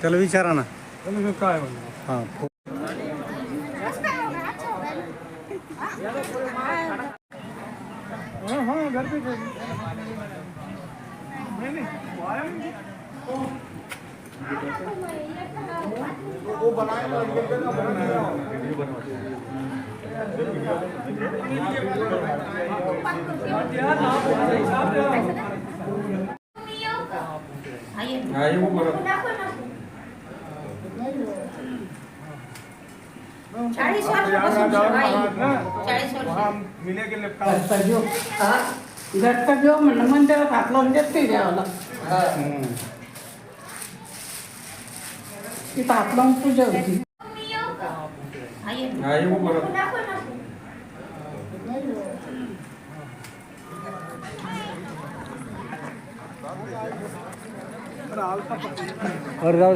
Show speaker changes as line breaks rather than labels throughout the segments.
त्याला विचारा ना.
काय
हाँ
हाँ घर पे थे नहीं नहीं वो आया नहीं
चाळीस वर्षापासून शिवाय. चाळीस वर्ष.
मिले के
मंदिरात हात लावून देत नाही देवाला तिथं हात लावून पूजा होती.
जाऊ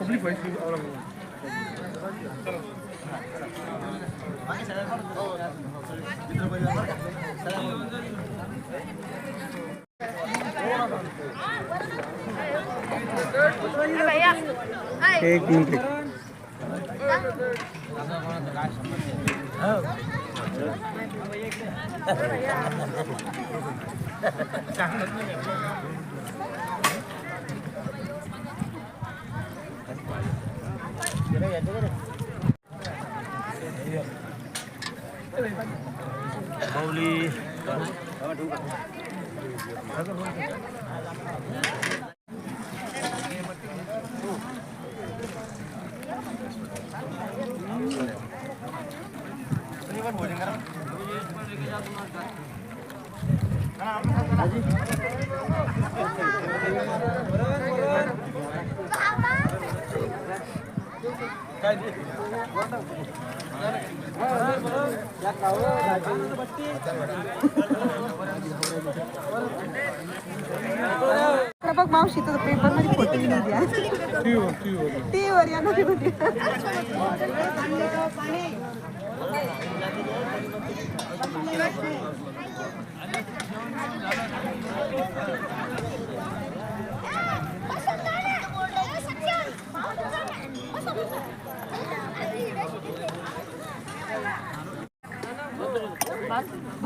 दे का एक मिनिट Bauli.
Ini kan बघ मावशी तर पेपरमध्ये फोटो लिहून द्या
ठीक
वर या नदी मध्ये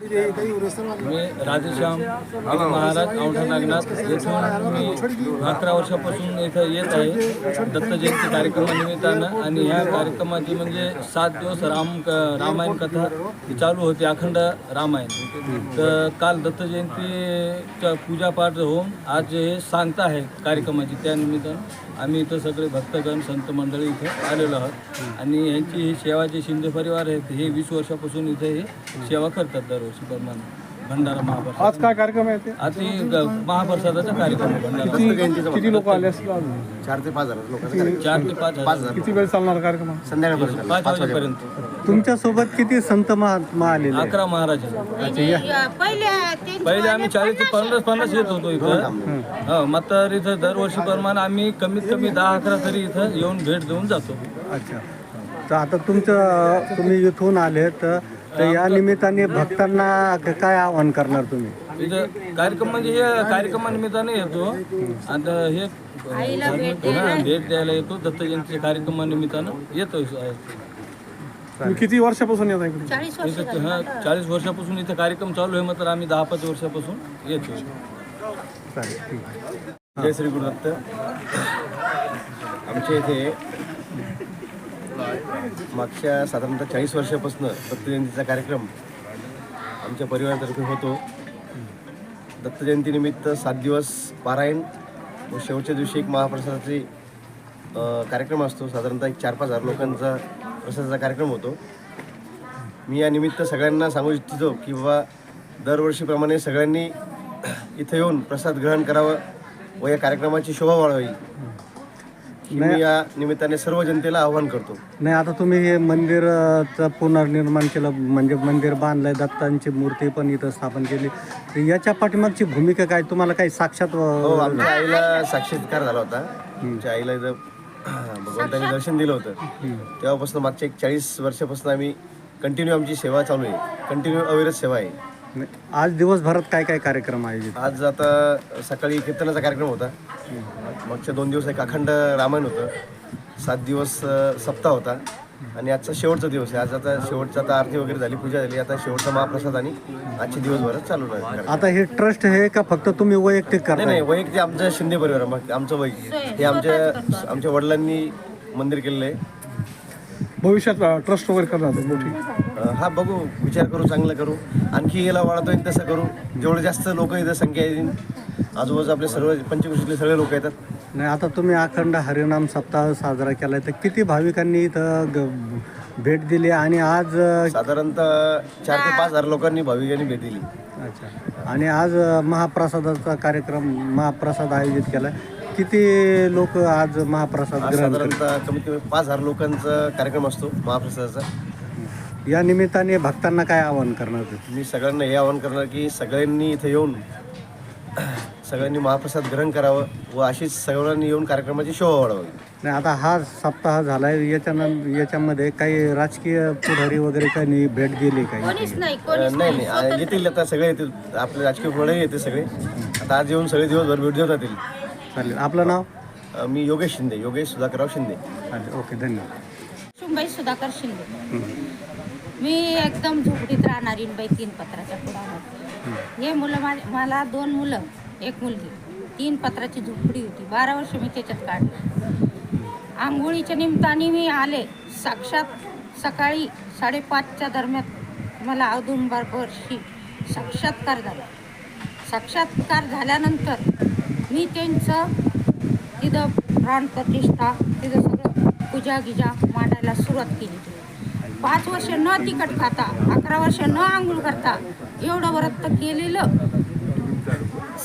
मी राधेश्याम महाराज औंढा नागनाथ येथून मी अकरा वर्षापासून इथं येत आहे. दत्त जयंती कार्यक्रमानिमित्तानं आणि ह्या कार्यक्रमाची म्हणजे सात दिवस राम रामायण कथा ही चालू होती अखंड रामायण. तर काल दत्त जयंतीच्या पूजापाठ होऊन आज हे सांगता आहे कार्यक्रमाची त्यानिमित्तानं आम्ही इथं सगळे भक्तगण संत मंडळी इथं आलेलो आहोत. आणि यांची ही सेवा जे शिंदे परिवार आहेत हे वीस वर्षापासून इथे हे सेवा करतात दरवर्षी प्रमाणे भंडारा महाप्रसाद
आज काय कार्यक्रम आहे ते?
हे ग- महाप्रसादाचा कार्यक्रम आहे भंडारा.
किती किती लोक आले असतील आज?
चार ते पाच हजार लोकांचा कार्यक्रम.
चार ते पाच हजार.
किती वेळ चालणार कार्यक्रम?
संध्याकाळपर्यंत
पाच वाजेपर्यंत.
तुमच्यासोबत किती संत महात्मा आलेले आहेत?
अकरा महाराज आहेत.
पहिले ते
पहिले आम्ही चाळीस ते पन्नास पन्नास येत होतो इथं. हा मग तर इथं दरवर्षी प्रमाणे आम्ही कमीत कमी दहा अकरा तरी इथं येऊन भेट देऊन जातो.
अच्छा. तर आता तुमचं तुम्ही इथून आले तर तर या निमित्ताने भक्तांना क- काय आवाहन करणार तुम्ही?
इथं कार्यक्रम म्हणजे हे कार्यक्रमानिमित्ताने येतो. आता हे हा, भेट द्यायला येतो. दत्त जयंतीच्या कार्यक्रमानिमित्तानं येतो
तुम्ही किती वर्षापासून येत आहे इकडे?
चाळीस वर्ष
इथं हा चाळीस वर्षापासून इथं कार्यक्रम चालू आहे. मात्र आम्ही दहा पाच वर्षापासून येतो.
चालेल ठीक आहे.
जय श्री गुरुदत्त आमच्या इथे मागच्या साधारणतः चाळीस वर्षापासून दत्तजयंतीचा कार्यक्रम आमच्या परिवारातर्फे होतो. दत्त जयंतीनिमित्त सात दिवस पारायण व शेवटच्या दिवशी एक महाप्रसादाचे कार्यक्रम असतो. साधारणतः एक चार पाच हजार लोकांचा प्रसादाचा कार्यक्रम होतो. मी या निमित्त सगळ्यांना सांगू इच्छितो की बाबा दरवर्षीप्रमाणे सगळ्यांनी इथं येऊन प्रसाद ग्रहण करावं व या कार्यक्रमाची शोभा वाढवावी. ही मी या निमित्ताने सर्व जनतेला आवाहन करतो.
नाही आता तुम्ही हे मंदिरचं पुनर्निर्माण केलं म्हणजे मंदिर बांधलंय दत्तांची मूर्ती पण इथं स्थापन केली. तर याच्या पाठीमागची भूमिका काय? तुम्हाला काही साक्षात
हो आमच्या आईला साक्षात्कार झाला होता. आमच्या आईला इथं भगवंताने दर्शन दिलं होतं. तेव्हापासून मागच्या एक चाळीस वर्षापासून आम्ही कंटिन्यू आमची सेवा चालू आहे. कंटिन्यू अविरत सेवा आहे.
आज दिवसभरात काय काय कार्यक्रम आयोजित?
आज आता सकाळी कीर्तनाचा कार्यक्रम होता. मागच्या दोन दिवस एक अखंड रामायण होतं. सात दिवस सप्ताह होता. आणि आजचा शेवटचा दिवस आहे. आज आता शेवटचा आता आरती वगैरे झाली पूजा झाली. आता शेवटचा महाप्रसाद आणि आजचे दिवसभरात चालू राहणार
आता हे ट्रस्ट हे का फक्त तुम्ही वैयक्तिक
नाही
करताय?
नाही वैयक्तिक आमचं शिंदे परिवार आमचं वैयक्तिक. हे आमच्या आमच्या वडिलांनी मंदिर केलेलं आहे.
भविष्यात ट्रस्ट वगैरे करणार मोठी
हा बघू. विचार करू चांगलं करू. आणखी याला वाढवता येईल तसं करू. जेवढं जास्त लोक इथं संख्या येईल आजूबाजू आपले सर्व पंचकृषीतले सगळे लोक येतात.
नाही आता तुम्ही अखंड हरिनाम सप्ताह साजरा केलाय. तर किती भाविकांनी इथं भेट दिली आणि आज
साधारणतः चार ते पाच हजार लोकांनी भाविकांनी भेट दिली.
अच्छा. आणि आज महाप्रसादाचा कार्यक्रम महाप्रसाद आयोजित केलाय. किती लोक आज महाप्रसाद
आज
ग्रहण करतात?
साधारणतः कमीत कमी पाच हजार लोकांचा कार्यक्रम असतो महाप्रसादाचा.
या निमित्ताने भक्तांना काय आवाहन करणार तुम्ही?
मी सगळ्यांना हे आवाहन करणार की सगळ्यांनी इथं येऊन सगळ्यांनी महाप्रसाद ग्रहण करावं व अशीच सगळ्यांनी येऊन कार्यक्रमाची शोभा वाढवावी
नाही आता हा सप्ताह झालाय. याच्यानंतर याच्यामध्ये काही राजकीय पुढारी वगैरे काही भेट दिली काही?
कोणीच नाही
अं,
कोणीच
नाही
नाही.
नाही. अं, येतील आता सगळे येतील. आपले राजकीय पुढे येते सगळे. आता आज येऊन सगळे दिवसभर भेट देत जातील
चालेल. आपलं नाव?
अं, मी योगेश शिंदे योगेश सुधाकरराव शिंदे.
चालेल ओके धन्यवाद.
शुंबाई सुधाकर शिंदे. मी एकदम झोपडीत राहणारी बाई तीन पत्राच्या पुढावर हे मुलं माझे मला दोन मुलं एक मुलगी. तीन पत्राची झोपडी होती. बारा वर्ष मी त्याच्यात काढली. आंघोळीच्या निमित्ताने मी आले. साक्षात सकाळी साडेपाचच्या दरम्यान मला औदुंबर वर्षी साक्षात्कार झाला. साक्षात्कार झाल्यानंतर मी त्यांचं तिथं प्राणप्रतिष्ठा तिथं सगळं पूजा गिजा मांडायला सुरुवात केली पाच वर्ष न तिखट खाता अकरा वर्ष न आंघोळ करता एवढं व्रत केलेलं.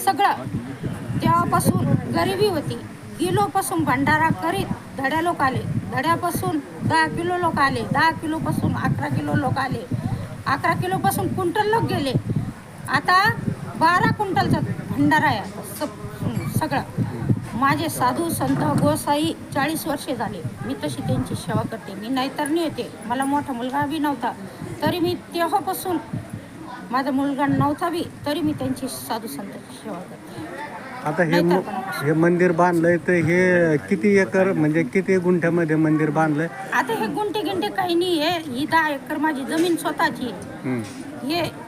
सगळं तेव्हापासून गरिबी होती. किलोपासून भंडारा करीत धड्या लोक आले. धड्यापासून दहा किलो लोक आले. दहा किलोपासून अकरा किलो लोक आले. अकरा किलोपासून क्विंटल लोक गेले. आता बारा क्विंटलचा भंडारा आहे. आता स- सगळं. माझे साधू संत गोसाई चाळीस वर्षे झाले. मी तशी त्यांची सेवा करते. मी नैतरणी येते मला मोठा मुलगा बी नव्हता. तरी मी तेव्हापासून माझा मुलगा नव्हता बी तरी मी त्यांची साधू संतांची सेवा करते.
आता हे मु- हे मंदिर बांधलंय तर हे किती एकर म्हणजे किती गुंठ्यामध्ये मंदिर बांधलंय?
आता हे गुंटे गिंटे काही नाही आहे ही दहा एकर माझी जमीन स्वतःची आहे.
हम्म.
हे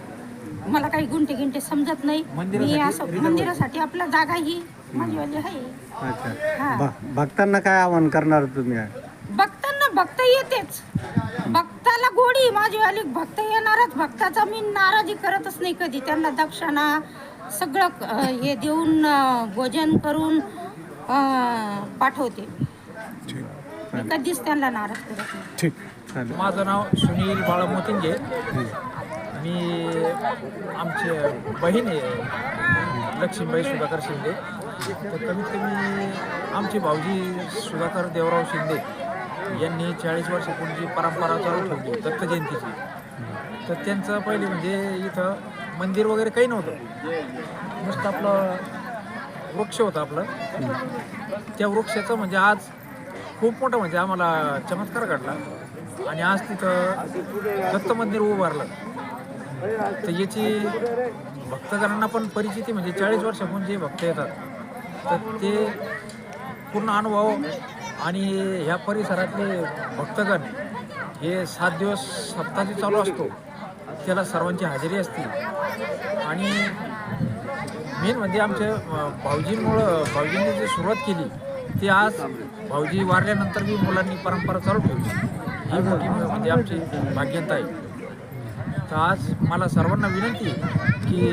मला काही गुंटे गिंटे समजत नाही. मी असं मंदिरासाठी आपला जागा ही माझीवाली आहे.
अच्छा.
हा.
भ- भक्तांना काय आवाहन करणार तुम्ही?
बघताना भक्त येतेच. भक्ताला गोडी माझीवाली भक्त येणारच. भक्ताचा मी नाराजी करतच नाही कधी. त्यांना दक्षिणा सगळं अं, हे देऊन अं, भोजन करून अं, पाठवते. मी कधीच त्यांना नाराज करत नाही.
ठीक.
चालेल.
माझं नाव सुनील बाळा मोतिंगे मी आमचे बहीण आहे लक्ष्मीबाई सुधाकर शिंदे. तर कमीत कमी आमचे भाऊजी सुधाकर देवराव शिंदे यांनी चाळीस वर्षापूर्वीची परंपरा चालू ठेवली दत्त जयंतीची. तर त्यांचं पहिले म्हणजे इथं मंदिर वगैरे काही नव्हतं. नुसतं आपलं वृक्ष होतं आपलं. त्या वृक्षाचं म्हणजे आज खूप मोठं म्हणजे आम्हाला चमत्कार घडला. आणि आज तिथं दत्त मंदिर उभारलं. तर याची भक्तगणांना पण परिचिती म्हणजे चाळीस वर्षापून जे भक्त येतात तर ते पूर्ण अनुभव आणि ह्या परिसरातले भक्तगण हे सात दिवस सप्ताह जे चालू असतो. त्याला सर्वांची हजेरी असते. आणि मेन म्हणजे आमच्या भाऊजींमुळं भाऊजींनी जी सुरुवात केली ती आज भाऊजी वारल्यानंतर बी मुलांनी परंपरा चालू ठेवली. ही मोठी म्हणजे आमची भाग्यता आहे तर आज मला सर्वांना विनंती की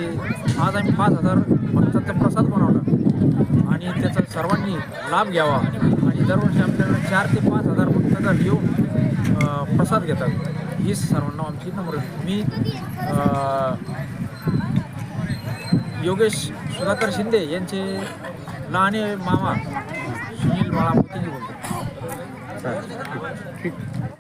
आज आम्ही पाच हजार भक्तांचा प्रसाद बनवला. आणि त्याचा सर्वांनी लाभ घ्यावा. आणि दरवर्षी आपल्याकडे चार ते पाच हजार भक्तांचा येऊन प्रसाद घेतात. हीच सर्वांना आमची नम्र मी योगेश सुधाकर शिंदे यांचे लहाने मामा सुनील बाळा मोतीजी बोलतो.
चालेल